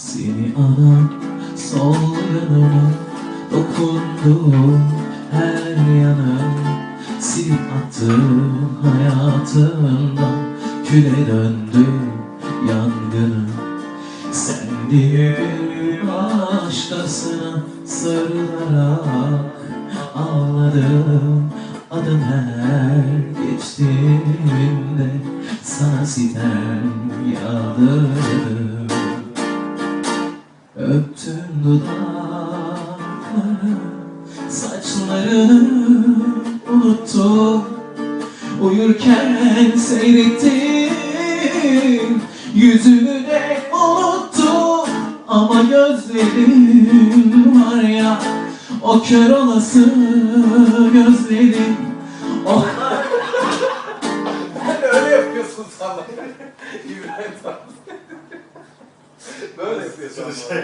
Seni anam sol yanıma Dokundum her yanım Silip attım hayatımdan Küle döndü yangınım Sen bir başkasına sarılarak Ağladım. Adın her geçtiğinde Sana sitem yağdırdım Öptüm dudakları Saçlarını unuttum Uyurken seyrettim Yüzünü de unuttum Ama gözlerim var ya O kör olası gözlerim O Sen öyle yapıyorsun sana. İbrahim. そうですよ。